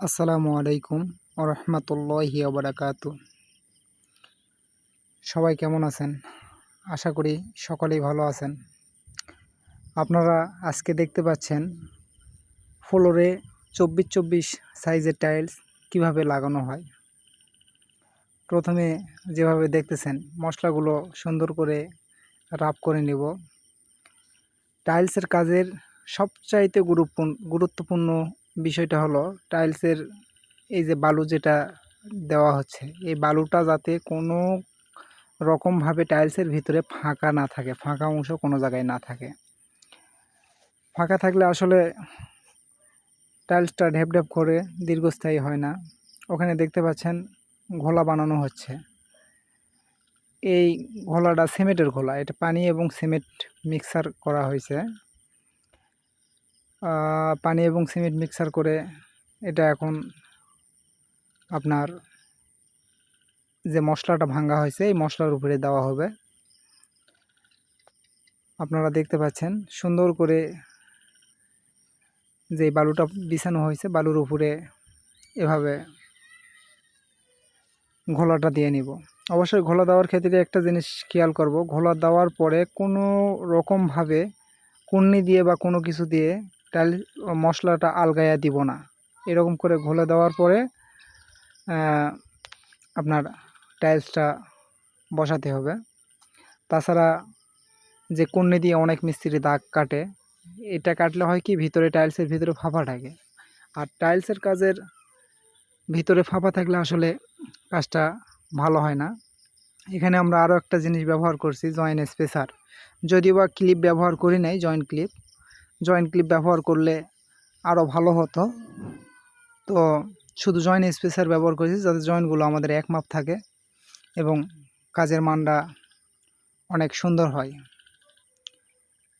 আসসালামু আলাইকুম রহমতুল্লাহি বারাকাত। সবাই কেমন আছেন? আশা করি সকলেই ভালো আছেন। আপনারা আজকে দেখতে পাচ্ছেন ফ্লোরে চব্বিশ চব্বিশ সাইজের টাইলস কীভাবে লাগানো হয়। প্রথমে যেভাবে দেখতেছেন, মশলাগুলো সুন্দর করে রাপ করে নেব। টাইলসের কাজের সবচাইতে গুরুত্বপূর্ণ বিষয়টা হলো টাইলসের এই যে বালু যেটা দেওয়া হচ্ছে, এই বালুটা যাতে কোনো রকমভাবে টাইলসের ভিতরে ফাঁকা না থাকে, ফাঁকা অংশ কোনো জায়গায় না থাকে। ফাঁকা থাকলে আসলে টাইলসটা ঢেপ ঢেপ করে দীর্ঘস্থায়ী হয় না। ওখানে দেখতে পাচ্ছেন ঘোলা বানানো হচ্ছে। এই ঘোলাটা সিমেন্টের ঘোলা, এটা পানি এবং সিমেন্ট মিক্সার করা হয়েছে। পানি এবং সিমেন্ট মিক্সার করে এটা এখন আপনার যে মশলাটা ভাঙ্গা হয়েছে, এই মশলার উপরে দেওয়া হবে। আপনারা দেখতে পাচ্ছেন, সুন্দর করে যে বালুটা বিছানো হয়েছে, বালুর উপরে এভাবে ঘোলাটা দিয়ে নিব। অবশ্যই ঘোলা দেওয়ার ক্ষেত্রে একটা জিনিস খেয়াল করব, ঘোলা দেওয়ার পরে কোনো রকমভাবে কুন্নি দিয়ে বা কোনো কিছু দিয়ে টাইল মশলাটা আলগাইয়া দিব না। এরকম করে ঘোলে দেওয়ার পরে আপনার টাইলসটা বসাতে হবে। তাছাড়া যে কন্যে দিয়ে অনেক মিস্ত্রি দাগ কাটে, এটা কাটলে হয় কি, ভিতরে টাইলসের ভিতরে ফাঁপা থাকে। আর টাইলসের কাজের ভিতরে ফাঁপা থাকলে আসলে কাজটা ভালো হয় না। এখানে আমরা আরও একটা জিনিস ব্যবহার করছি জয়েন্ট স্পেসার যদিও বা ক্লিপ ব্যবহার করি নাই জয়েন্ট ক্লিপ জয়েন্ট ক্লিপ ব্যবহার করলে আরও ভালো হতো। তো শুধু জয়েন্ট স্পেসার ব্যবহার করেছি, যাতে জয়েন্টগুলো আমাদের এক মাপ থাকে এবং কাজের মানটা অনেক সুন্দর হয়।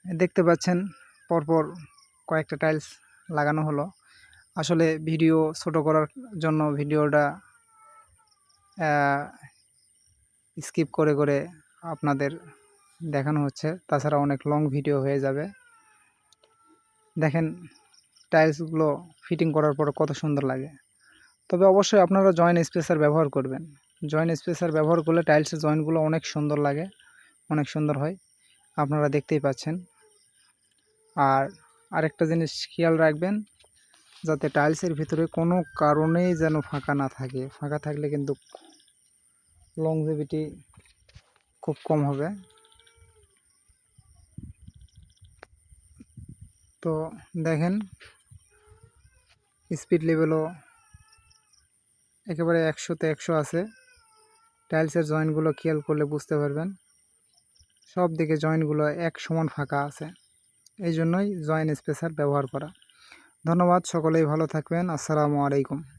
দেখতে পাচ্ছেন, পরপর কয়েকটা টাইলস লাগানো হলো। আসলে ভিডিও ছোট করার জন্য ভিডিওটা স্কিপ করে করে আপনাদের দেখানো হচ্ছে। তাছাড়া অনেক লং ভিডিও হয়ে যাবে। দেখেন টাইলসগুলো ফিটিং করার পর কত সুন্দর লাগে। তবে অবশ্যই আপনারা জয়েন্ট স্পেসার ব্যবহার করবেন। জয়েন্ট স্পেসার ব্যবহার করলে টাইলসের জয়েন্টগুলো অনেক সুন্দর লাগে, অনেক সুন্দর হয়। আপনারা দেখতেই পাচ্ছেন। আর আরেকটা জিনিস খেয়াল রাখবেন, যাতে টাইলসের ভিতরে কোনো কারণেই যেন ফাঁকা না থাকে। ফাঁকা থাকলে কিন্তু লংজিভিটি খুব কম হবে। তো দেখেন স্পিড লেভেলও একেবারে একশোতে একশো আছে। টাইলসের জয়েন্টগুলো খেয়াল করলে বুঝতে পারবেন। সব দিকে জয়েন্টগুলো এক সমান ফাঁকা আছে। এই জন্যই জয়েন্ট স্পেসার ব্যবহার করা। ধন্যবাদ, সকলেই ভালো থাকবেন। আসসালামু আলাইকুম।